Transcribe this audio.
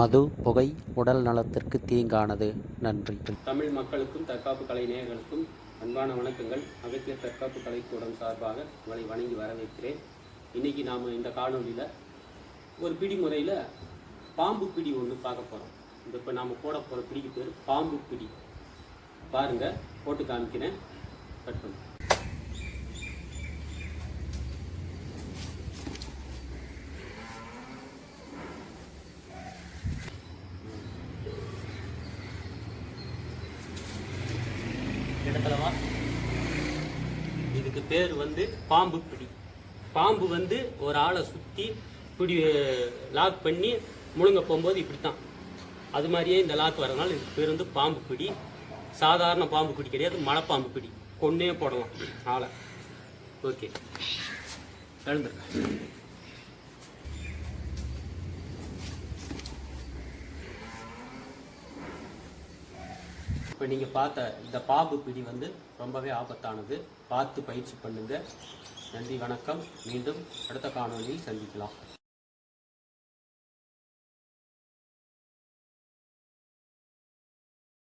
மது புகை உடல் நலத்திற்கு தீங்கானது. நன்றி. தமிழ் மக்களுக்கும் தற்காப்பு கலை நேயர்களுக்கும் அன்பான வணக்கங்கள். அகத்திய தற்காப்பு கலைக்கூடம் சார்பாக உங்களை வணங்கி வரவேற்கிறேன். இன்னைக்கு நாம் இந்த காணொலியில் ஒரு பிடி முறையில் பாம்பு பிடி ஒன்று பார்க்க போகிறோம் இந்த இப்போ நாம் போட போகிற பிடிக்கு பேர் பாம்பு பிடி. பாருங்க போட்டு காமிக்கிறேன். கட் இடத்துல வா இதுக்கு பேர் வந்து பாம்பு பிடி. பாம்பு வந்து ஒரு ஆளை சுற்றி பிடி லாக் பண்ணி முழுங்க போகும்போது இப்படி தான் அது மாதிரியே இந்த லாக் வரதுனால இதுக்கு பேர் வந்து பாம்பு பிடி. சாதாரண பாம்பு பிடி கிடையாது மலைப்பாம்பு பிடி. கொன்னே போடலாம் ஆளை. ஓகே. எழுந்துருக்க இப்போ நீங்கள் பார்த்த இந்த பாம்பு பிடி வந்து ரொம்பவே ஆபத்தானது. பார்த்து பயிற்சி பண்ணுங்கள் நன்றி வணக்கம். மீண்டும் அடுத்த காணொளியில் சந்திக்கலாம்.